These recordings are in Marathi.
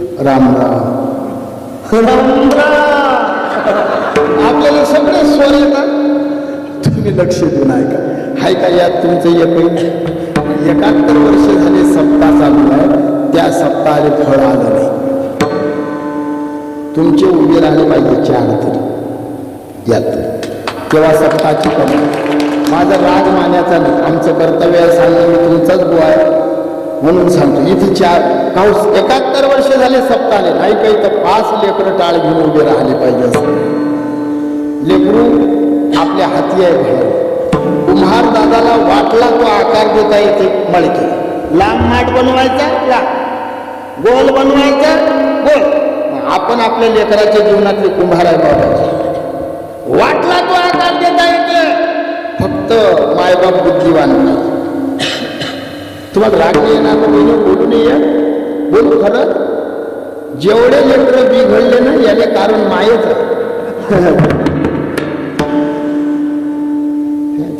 राम राम. राम राम. आपल्याला सगळे स्वर येतात. तुम्ही लक्ष देऊन ऐका. हाय का यात तुमचं एक एकाहत्तर वर्ष झाले सप्ताह चालू आहे. त्या सप्ताहाने फळ आलं नाही. तुमचे उभे राहिले पाहिजे चार तरी. यात. तेव्हा सप्ताहाची कमी. माझा राग मान्याचा नाही. आमचं कर्तव्य आहे सांगणं मी तुमचाच बुवा आहे. म्हणून सांगतो इथे चार काऊस एकाहत्तर वर्ष झाले सप्ताले. नाही काही तर पाच लेकरं टाळ घेऊन उभे राहिले पाहिजे असं. लेकरू आपल्या हाती आहे बाहेर. कुम्हार दादाला वाटला तो आकार देता येते मळके लांब माठ बनवायचा ला. गोल बनवायचा गोल. आपण आपल्या लेकराच्या जीवनातले कुंभार आहे बाबा वाटला तो आकार देता येते फक्त मायबाप बुद्धिवान नाही. तुम्हाला राग नाही येणार तर बहिणी बोलू नाही या बोलू खरं? जेवढे लेकर बिघडले ना याने कारण मायच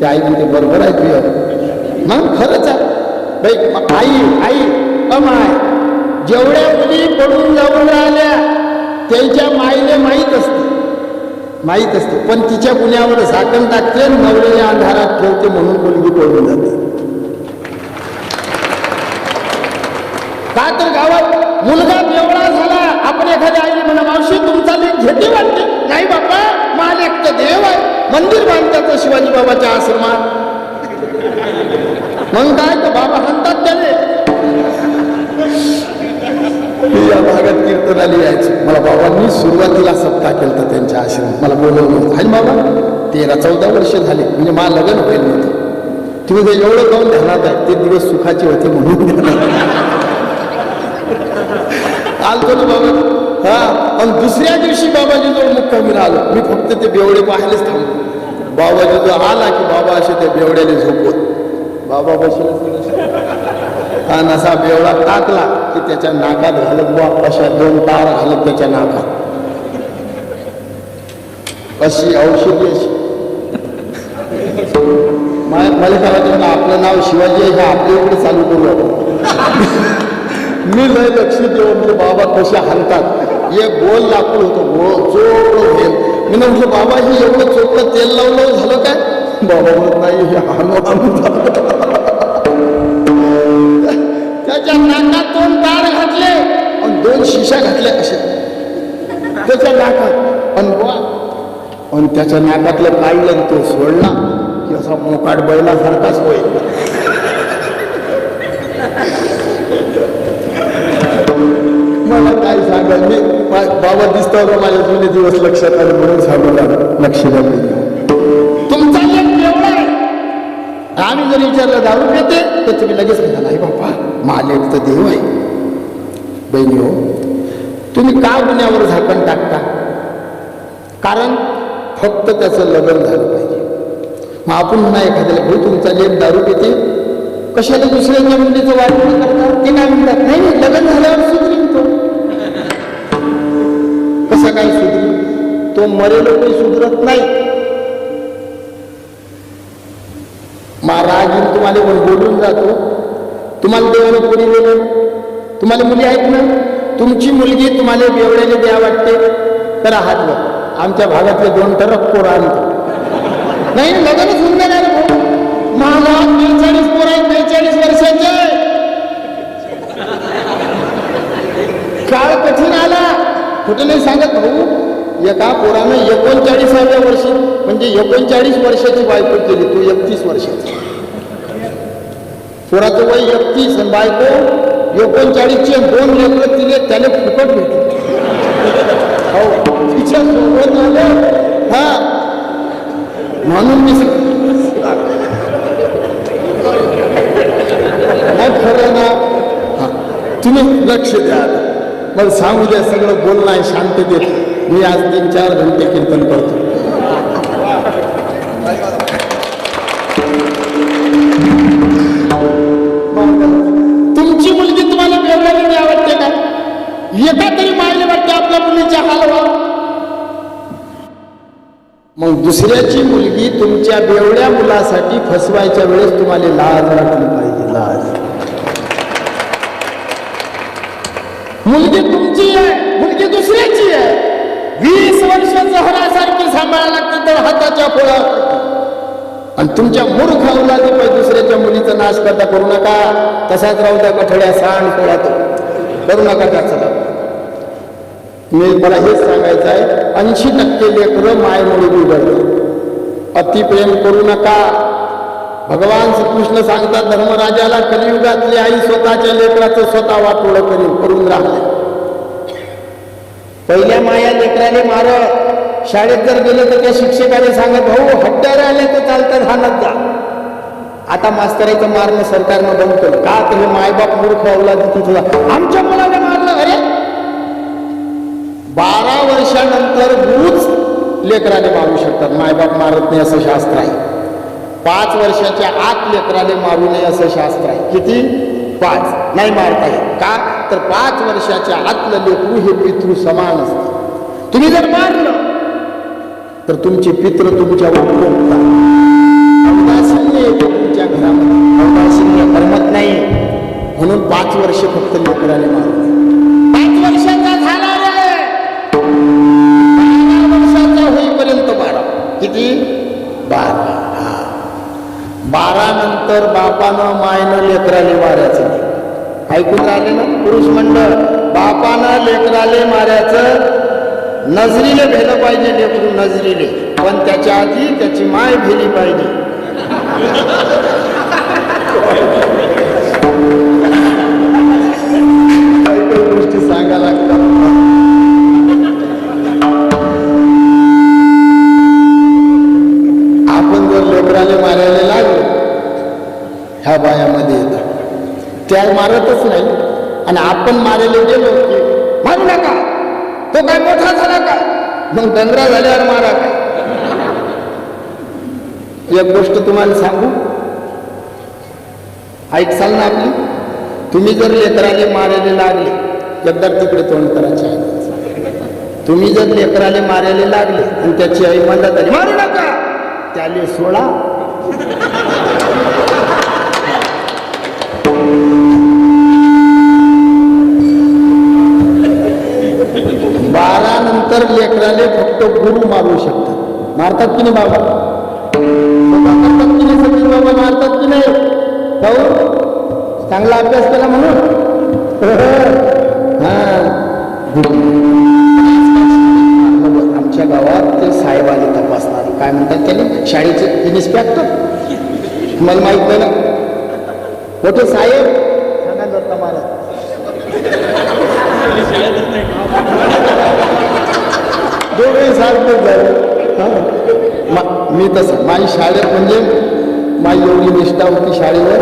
ते आई म्हणते बरोबर आहे तुझ्या मग खरंच आहे. बाई आई आई अमाय जेवढ्या मुली पडून जाऊन राहिल्या त्यांच्या माईने माहीत असते. माहीत असते. पण तिच्या गुन्ह्यावर झाकण टाकते नवऱ्याच्या अंधारात ठेवते म्हणून मुलगी पडून जाते का तर गावात मुलगा बेवडा झाला आपण एखाद्या आईने म्हणा मावशी तुमचा लेख घेते वाटते? नाही बापा मालेक एकटं देव आहे. मंदिर बांधतात शिवाजी बाबाच्या आश्रमात? मग काय तर बाबा म्हणतात त्याने. या भागात कीर्तनाला यायचं. मला बाबांनी सुरुवातीला सप्ताह केला त्यांच्या आश्रमात. मला बोलवलं आणि बाबा तेरा चौदा वर्ष झाले. म्हणजे मला लग्न होईल नव्हतं तुम्ही ते एवढं काऊन ध्यानात आहे ते दिवस सुखाचे होते म्हणून. आलतो ना बाबा. हा आणि दुसऱ्या दिवशी बाबाजी जवळ मुक्कामी आलो मी फक्त ते बेवडे पाहायलाच थांबलो. बाबाजी जो आला की बाबा असे त्या बेवड्याने झोपवत. बाबा बसला हा असा बेवडा टाकला की त्याच्या नाकात घालत बुवा अशा दोन तार घालत त्याच्या नाकात. अशी औषधी अशी. मला काय वाटतं आपलं नाव शिवाजी आहे का? आपल्या इकडे चालू करू आपण. मी लय लक्ष देऊ म्हणजे बाबा कसे हालतात एक गोल लाकूड होतं गोल चोपडं घेल. मी ना म्हटलं बाबा हे एवढं चोपडं तेल लावलं झालं काय? बाबा म्हणत नाही हे हाणू हाणू त्याच्या नाकात दोन तार घातले आणि दोन शिशा घातल्या कशा त्याच्या नाकात. आणि बुवा आणि त्याच्या नाकातलं पाहिलं तो सोडला की असा मोकाट बैलासारखाच होईल. काय मी बाबा दिसतो का माझ्या जुने दिवस लक्षात आले म्हणून सांगू लक्ष द्या तुमचा आम्ही जर विचारलं दारू पिते? तर तुम्ही लगेच म्हणाल आई बाप्पा मालिक तर देव आहे. बहिणी हो तुम्ही का गुन्ह्यावर झाकण टाकता? कारण फक्त त्याचं लग्न झालं पाहिजे. मग आपण म्हणा एखाद्याला भाऊ तुमचा लेख दारू पिते? कशाला दुसऱ्यांच्या मुलीचं वाटण करतात ते काय म्हणतात? नाही नाही, लग्न झाल्यावर कसा काय सुधरी तो मरेल काही सुधरत नाही. महाराज तुम्हाला बोलून जातो. तुम्हाला देवाने कोणी दिलं तुम्हाला मुली आहेत ना? तुमची मुलगी तुम्हाला बेवड्याने द्या वाटते. तर हात बघ आमच्या भागातले दोन टरक पोरं आणतो नाही लग्नच होऊन जाणार मला बेचाळीस पोर आहेत बेचाळीस वर्षाचे. काळ कठीण आला. कुठं नाही सांगत भाऊ. एका पोरानं एकोणचाळीसाव्या वर्षी. म्हणजे एकोणचाळीस वर्षाची बायको केली तो एकतीस वर्षाचा. पोराचं वय एकतीस आणि बायको एकोणचाळीसचे दोन लेकर तिने त्याने फुकट भेटले हो तिच्या सोबत आलं. हा. म्हणून मी खरं ना. तुम्ही लक्ष द्या मला सांगू द्या सगळं बोलणं आहे शांततेत. मी आज तीन चार घंटे कीर्तन करतो. तुमची मुलगी तुम्हाला बेवड्याने आवडते का? एका तरी मायले वाटते आपल्या मुलीच्या हालवा मग दुसऱ्याची मुलगी तुमच्या बेवड्या मुलासाठी फसवायच्या वेळेस तुम्हाला लाज वाटली पाहिजे लाज मुलगी तुमची आहे मुलगी दुसऱ्याची आहे. वीस वर्ष जहरासारखी सांभाळायला लागते तर हाताच्या पोळा आणि तुमच्या मूर्ख औलादी पण दुसऱ्याच्या मुलीचा नाश करता करू नका. तसाच राहू त्या कठड्या सांड पोळा तो करू नका त्याचा मी मला हेच सांगायचं आहे ऐंशी टक्के लेकरं मायमुळे बिघडलं. अतिप्रेम करू नका. भगवान श्रीकृष्ण सांगतात धर्मराजाला कलियुगातली आई स्वतःच्या लेकराचं स्वतः वाटोळ करीन करून राहिलं पहिल्या माया लेकराने मार शाळेत जर गेले तर त्या शिक्षकाने सांगत भाऊ हट्ट्या राहिले तर चालतं राहणार जा. आता मास्तराचं मारणं सरकारनं बंद केलं. का तर हे मायबाप मूर्ख अवलादी तिथं आमच्या मुलाने मारलं अरे! बारा वर्षानंतर गुरुच लेकराने मारू शकतात. मायबाप मारत नाही असं शास्त्र आहे. पाच वर्षाच्या आत लेकराने मारू नये असं शास्त्र आहे. किती? पाच. नाही मारता येत. का? तर पाच वर्षाच्या आतलं लेकरू हे पितृ समान असते. तुम्ही जर मारलं तर तुमचे पित्र तुमच्यावर कोपतात बारा नंतर बापानं मायनं लेकराले मारायचं. ऐकून राहिले ना? पुरुष मंडळ बापानं लेकराले मारायचं. नजरीले भेलं पाहिजे लेकरू नजरीले. पण त्याच्या आधी त्याची माय भेली पाहिजे. ह्या बायामध्ये येतात त्या मारतच नाही. आणि आपण मारायला गेलो की मारू नका. तो काय मोठा झाला का? मग दंगरा झाल्यावर मारा काय? एक गोष्ट तुम्हाला सांगू? ऐकसाल ना आपली? तुम्ही जर लेकराले मारायला लागले एकदा तिकडे तोंड करायचे आहे तुम्ही जर लेकराले मारायला लागले आणि त्याची आई म्हणतात आली मारू नका. त्याले सोडा. मारतात की नाही बाबा? की नाही बाबा मारतात की नाही? भाऊ चांगला अभ्यास केला म्हणून. हा. आमच्या गावात ते साहेब आले तपासणारे. काय म्हणतात त्याने शाळेचे इन्स्पेक्टर मला माहीत नाही ना? मोठे साहेब. सांगा दत्ता महाराज दोघे सारखंच झाले. मा- मी तसं. माझी शाळेत म्हणजे माझी एवढी निष्ठा होती शाळेवर.